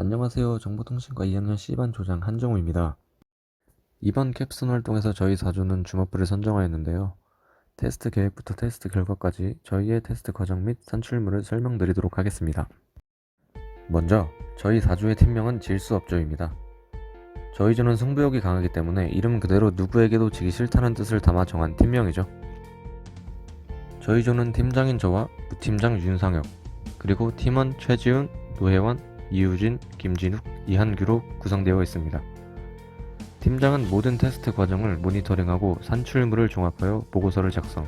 안녕하세요. 정보통신과 2학년 C반 조장 한정우입니다. 이번 캡스톤 활동에서 저희 4조는 주목부를 선정하였는데요. 테스트 계획부터 테스트 결과까지 저희의 테스트 과정 및 산출물을 설명드리도록 하겠습니다. 먼저 저희 4조의 팀명은 질수업조입니다. 저희 조는 승부욕이 강하기 때문에 이름 그대로 누구에게도 지기 싫다는 뜻을 담아 정한 팀명이죠. 저희 조는 팀장인 저와 부팀장 윤상혁, 그리고 팀원 최지훈, 노혜원, 이우진, 김진욱, 이한규로 구성되어 있습니다. 팀장은 모든 테스트 과정을 모니터링하고 산출물을 종합하여 보고서를 작성.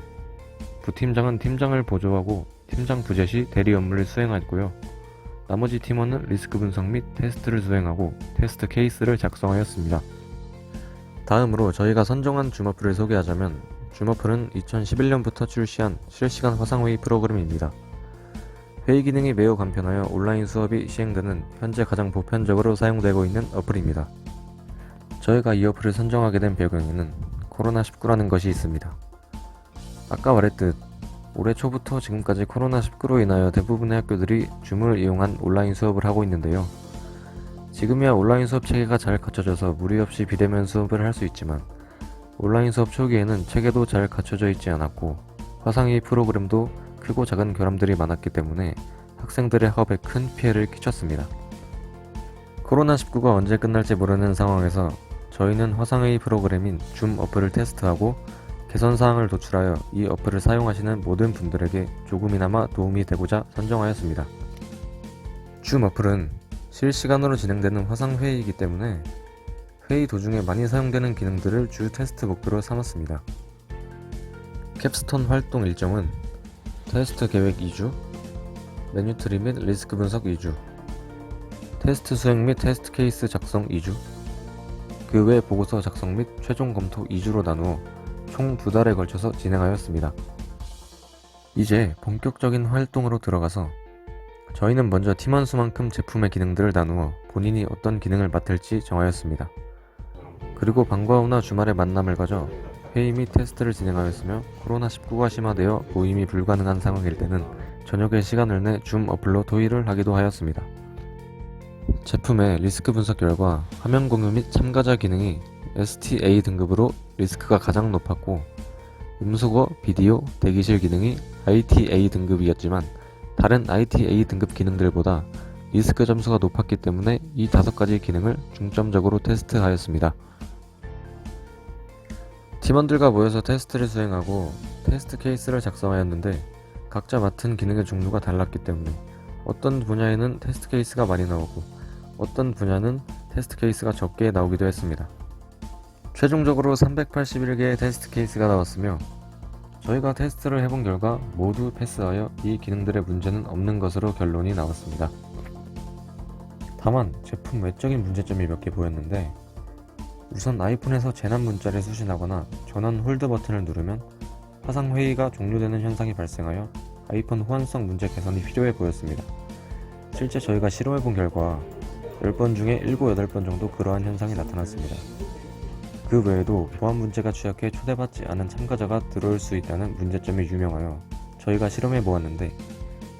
부팀장은 팀장을 보조하고 팀장 부재 시 대리 업무를 수행하였고요. 나머지 팀원은 리스크 분석 및 테스트를 수행하고 테스트 케이스를 작성하였습니다. 다음으로 저희가 선정한 주머프를 소개하자면 주머프는 2011년부터 출시한 실시간 화상회의 프로그램입니다. 회의 기능이 매우 간편하여 온라인 수업이 시행되는 현재 가장 보편적으로 사용되고 있는 어플입니다. 저희가 이 어플을 선정하게 된 배경에는 코로나19라는 것이 있습니다. 아까 말했듯 올해 초부터 지금까지 코로나19로 인하여 대부분의 학교들이 줌을 이용한 온라인 수업을 하고 있는데요. 지금이야 온라인 수업 체계가 잘 갖춰져서 무리 없이 비대면 수업을 할 수 있지만 온라인 수업 초기에는 체계도 잘 갖춰져 있지 않았고 화상회의 프로그램도 크고 작은 결함들이 많았기 때문에 학생들의 학업에 큰 피해를 끼쳤습니다. 코로나19가 언제 끝날지 모르는 상황에서 저희는 화상회의 프로그램인 줌 어플을 테스트하고 개선 사항을 도출하여 이 어플을 사용하시는 모든 분들에게 조금이나마 도움이 되고자 선정하였습니다. 줌 어플은 실시간으로 진행되는 화상회의이기 때문에 회의 도중에 많이 사용되는 기능들을 주 테스트 목표로 삼았습니다. 캡스톤 활동 일정은 테스트 계획 2주, 메뉴 트리 및 리스크 분석 2주, 테스트 수행 및 테스트 케이스 작성 2주, 그 외 보고서 작성 및 최종 검토 2주로 나누어 총 두 달에 걸쳐서 진행하였습니다. 이제 본격적인 활동으로 들어가서 저희는 먼저 팀원 수만큼 제품의 기능들을 나누어 본인이 어떤 기능을 맡을지 정하였습니다. 그리고 방과 후나 주말에 만남을 가져 회의 및 테스트를 진행하였으며 코로나19가 심화되어 모임이 불가능한 상황일 때는 저녁의 시간을 내 줌 어플로 토의를 하기도 하였습니다. 제품의 리스크 분석 결과 화면 공유 및 참가자 기능이 STA 등급으로 리스크가 가장 높았고 음소거, 비디오, 대기실 기능이 ITA 등급이었지만 다른 ITA 등급 기능들보다 리스크 점수가 높았기 때문에 이 다섯 가지 기능을 중점적으로 테스트하였습니다. 팀원들과 모여서 테스트를 수행하고 테스트 케이스를 작성하였는데 각자 맡은 기능의 종류가 달랐기 때문에 어떤 분야에는 테스트 케이스가 많이 나오고 어떤 분야는 테스트 케이스가 적게 나오기도 했습니다. 최종적으로 381개의 테스트 케이스가 나왔으며 저희가 테스트를 해본 결과 모두 패스하여 이 기능들의 문제는 없는 것으로 결론이 나왔습니다. 다만 제품 외적인 문제점이 몇 개 보였는데 우선 아이폰에서 재난 문자를 수신하거나 전원 홀드 버튼을 누르면 화상 회의가 종료되는 현상이 발생하여 아이폰 호환성 문제 개선이 필요해 보였습니다. 실제 저희가 실험해 본 결과 10번 중에 7, 8번 정도 그러한 현상이 나타났습니다. 그 외에도 보안 문제가 취약해 초대받지 않은 참가자가 들어올 수 있다는 문제점이 유명하여 저희가 실험해 보았는데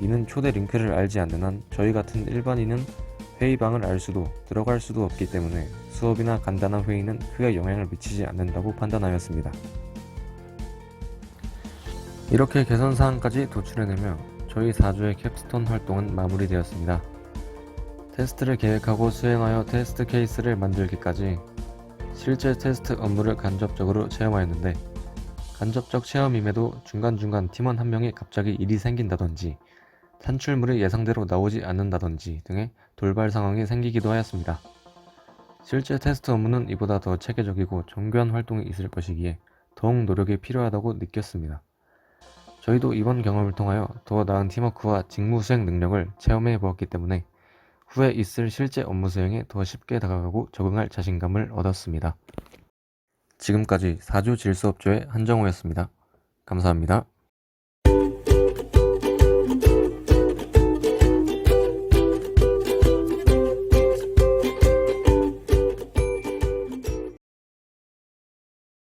이는 초대 링크를 알지 않는 한 저희 같은 일반인은 회의방을 알 수도 들어갈 수도 없기 때문에 수업이나 간단한 회의는 크게 영향을 미치지 않는다고 판단하였습니다. 이렇게 개선 사항까지 도출해내며 저희 4주의 캡스톤 활동은 마무리되었습니다. 테스트를 계획하고 수행하여 테스트 케이스를 만들기까지 실제 테스트 업무를 간접적으로 체험하였는데 간접적 체험임에도 중간중간 팀원 한 명이 갑자기 일이 생긴다든지 산출물이 예상대로 나오지 않는다든지 등의 돌발 상황이 생기기도 하였습니다. 실제 테스트 업무는 이보다 더 체계적이고 정교한 활동이 있을 것이기에 더욱 노력이 필요하다고 느꼈습니다. 저희도 이번 경험을 통하여 더 나은 팀워크와 직무 수행 능력을 체험해 보았기 때문에 후에 있을 실제 업무 수행에 더 쉽게 다가가고 적응할 자신감을 얻었습니다. 지금까지 4주 질수업조의 한정호였습니다. 감사합니다.